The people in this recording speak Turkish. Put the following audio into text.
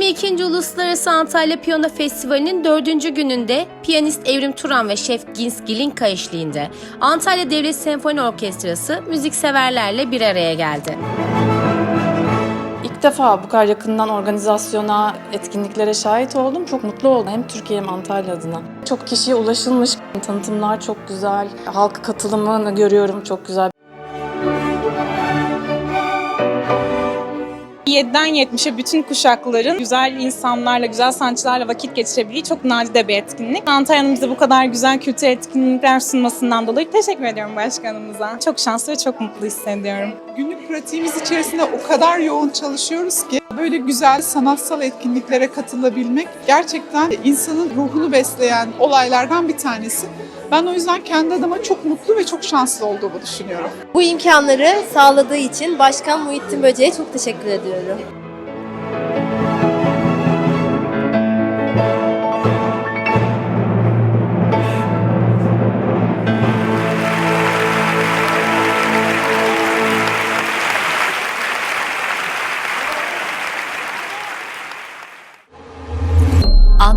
22. Uluslararası Antalya Piyano Festivali'nin dördüncü gününde piyanist Evrim Turan ve şef Gins Gilinka eşliğinde Antalya Devlet Senfoni Orkestrası müzikseverlerle bir araya geldi. İlk defa bu kadar yakından organizasyona, etkinliklere şahit oldum. Çok mutlu oldum hem Türkiye hem Antalya adına. Çok kişiye ulaşılmış, tanıtımlar çok güzel, halk katılımını görüyorum çok güzel. 7'den 70'e bütün kuşakların güzel insanlarla, güzel sanatçılarla vakit geçirebildiği çok nadide bir etkinlik. Antalya'nın bu kadar güzel kültür etkinlikler sunmasından dolayı teşekkür ediyorum başkanımıza. Çok şanslı ve çok mutlu hissediyorum. Günlük pratiğimiz içerisinde o kadar yoğun çalışıyoruz ki böyle güzel sanatsal etkinliklere katılabilmek gerçekten insanın ruhunu besleyen olaylardan bir tanesi. Ben o yüzden kendi adıma çok mutlu ve çok şanslı olduğumu düşünüyorum. Bu imkanları sağladığı için Başkan Muhittin Böce'ye çok teşekkür ediyorum.